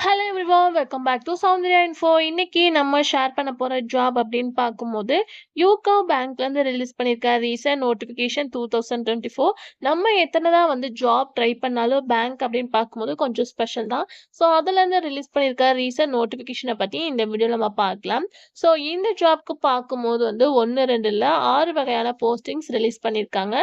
Hello everyone welcome back to Soundarya info இன்னைக்கு நம்ம share பண்ண போகிற ஜாப் அப்படின்னு பார்க்கும்போது யூகோ பேங்க்லேருந்து ரிலீஸ் பண்ணியிருக்க recent notification two thousand twenty four நம்ம எத்தனை தான் வந்து ஜாப் ட்ரை பண்ணாலும் பேங்க் அப்படின்னு பார்க்கும்போது கொஞ்சம் ஸ்பெஷல் தான். ஸோ அதுலேருந்து ரிலீஸ் பண்ணியிருக்க ரீசன்ட் நோட்டிஃபிகேஷனை பற்றி இந்த வீடியோவில் நம்ம பார்க்கலாம். ஸோ இந்த ஜாப்க்கு பார்க்கும்போது வந்து ஒன்று ரெண்டு இல்லை ஆறு வகையான போஸ்டிங்ஸ் ரிலீஸ் பண்ணியிருக்காங்க.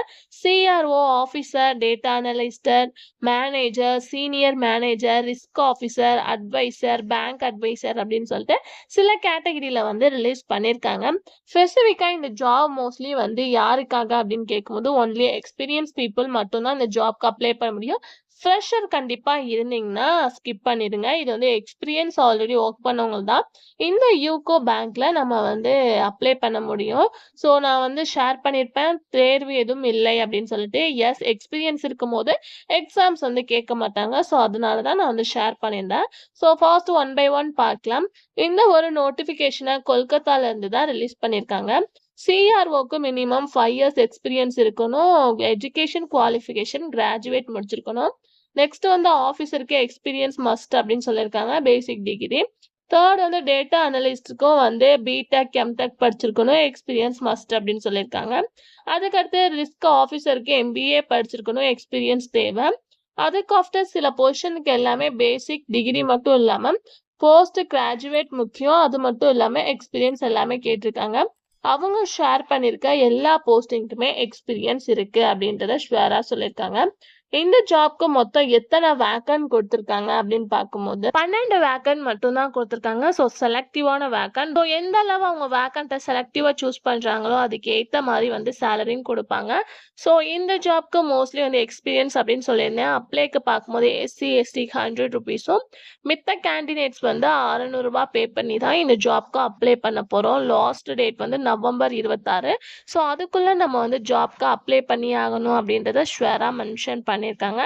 CRO officer data analyst manager senior manager risk officer advisor bank advisor அப்படின்னு சொல்லிட்டு சில கேட்டகரியில் வந்து ரிலீஸ் பண்ணியிருக்காங்க ஸ்பெசிஃபிக்காக இந்த ஜாப் மோஸ்ட்லி வந்து யாருக்காக அப்படின்னு கேட்கும்போது ஒன்லி எக்ஸ்பீரியன்ஸ் பீப்புள் மட்டும்தான் இந்த ஜாப்க்கு அப்ளை பண்ண முடியும். ஃப்ரெஷர் கண்டிப்பாக இருந்தீங்கன்னா ஸ்கிப் பண்ணிடுங்க. இது வந்து எக்ஸ்பீரியன்ஸ் ஆல்ரெடி ஒர்க் பண்ணவங்க தான். இந்த யூகோ பேங்க்கில் நம்ம வந்து அப்ளை பண்ண முடியும். ஸோ நான் வந்து ஷேர் பண்ணியிருப்பேன் தேர்வு எதுவும் இல்லை அப்படின்னு சொல்லிட்டு எஸ் எக்ஸ்பீரியன்ஸ் இருக்கும் போது எக்ஸாம்ஸ் வந்து கேட்க மாட்டாங்க. ஸோ அதனால தான் நான் வந்து ஷேர் பண்ணியிருந்தேன். So first one by one பார்க்கலாம். இந்த ஒரு நோட்டிஃபிகேஷனை கொல்கத்தால இருந்து தான் ரிலீஸ் பண்ணியிருக்காங்க. சிஆர்ஓக்கு மினிமம் ஃபைவ் இயர்ஸ் எக்ஸ்பீரியன்ஸ் இருக்கணும். எஜுகேஷன் குவாலிஃபிகேஷன் கிராஜுவேட் முடிச்சிருக்கணும். நெக்ஸ்ட் வந்து ஆஃபீஸருக்கு எக்ஸ்பீரியன்ஸ் மஸ்ட் அப்படின்னு சொல்லியிருக்காங்க பேசிக் டிகிரி தேர்ட் வந்து டேட்டா அனலிஸ்ட்டுக்கும் வந்து பிடெக் எம்டெக் படிச்சிருக்கணும் எக்ஸ்பீரியன்ஸ் மஸ்ட் அப்படின்னு சொல்லியிருக்காங்க. அதுக்கடுத்து ரிஸ்க் ஆஃபீஸருக்கு எம்பிஏ படிச்சிருக்கணும் எக்ஸ்பீரியன்ஸ் தேவை. அதுக்கு ஆஃப்டர் சில பொசிஷனுக்கு எல்லாமே பேசிக் டிகிரி மட்டும் இல்லாமல் போஸ்ட் கிராஜுவேட் முக்கியம் அது மட்டும் இல்லாமல் எக்ஸ்பீரியன்ஸ் எல்லாமே கேட்டிருக்காங்க. அவங்க ஷேர் பண்ணியிருக்க எல்லா போஸ்டிங்க்குமே எக்ஸ்பீரியன்ஸ் இருக்கு அப்படின்றத ஷுவரா சொல்லியிருக்காங்க இந்த ஜாப்க்கு மொத்தம் எத்தனை வேக்கன் கொடுத்துருக்காங்க அப்படின்னு பார்க்கும்போது பன்னெண்டு வேக்கன் மட்டும்தான் கொடுத்துருக்காங்க. ஸோ செலக்டிவான வேக்கன் ஸோ எந்த அளவு அவங்க வேக்கண்ட்டை செலக்டிவாக சூஸ் பண்ணுறாங்களோ அதுக்கு ஏற்ற மாதிரி வந்து சேலரியும் கொடுப்பாங்க. ஸோ இந்த ஜாப்க்கு மோஸ்ட்லி வந்து எக்ஸ்பீரியன்ஸ் அப்படின்னு சொல்லியிருந்தேன். அப்ளைக்கு பார்க்கும்போது எஸ்சி எஸ்டி ஹண்ட்ரட் ருபீஸும் மித்த கேண்டிடேட்ஸ் வந்து அறநூறுபா பே பண்ணி தான் இந்த ஜாப்க்கு அப்ளை பண்ண போகிறோம் லாஸ்ட் டேட் வந்து நவம்பர் இருபத்தாறு. ஸோ அதுக்குள்ளே நம்ம வந்து ஜாப்க்கு அப்ளை பண்ணி ஆகணும் அப்படின்றத ஷுவராக மென்ஷன் பண்ணியிருக்காங்க.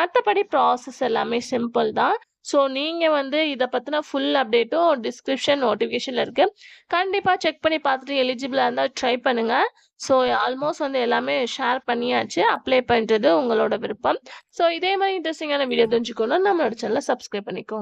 மற்றபடி ப்ராசஸ் எல்லாமே சிம்பிள் தான். ஸோ நீங்கள் வந்து இதை பற்றின ஃபுல் அப்டேட்டும் டிஸ்கிரிப்ஷன் நோட்டிஃபிகேஷனில் இருக்குது கண்டிப்பாக செக் பண்ணி பார்த்துட்டு எலிஜிபிளாக இருந்தால் ட்ரை பண்ணுங்கள் ஸோ ஆல்மோஸ்ட் வந்து எல்லாமே ஷேர் பண்ணியாச்சு. அப்ளை பண்ணுறது உங்களோட விருப்பம். ஸோ இதே மாதிரி இன்ட்ரெஸ்டிங்கான வீடியோ தெரிஞ்சுக்கணும் நம்மளோட சேனலை சப்ஸ்கிரைப் பண்ணிக்கோங்க.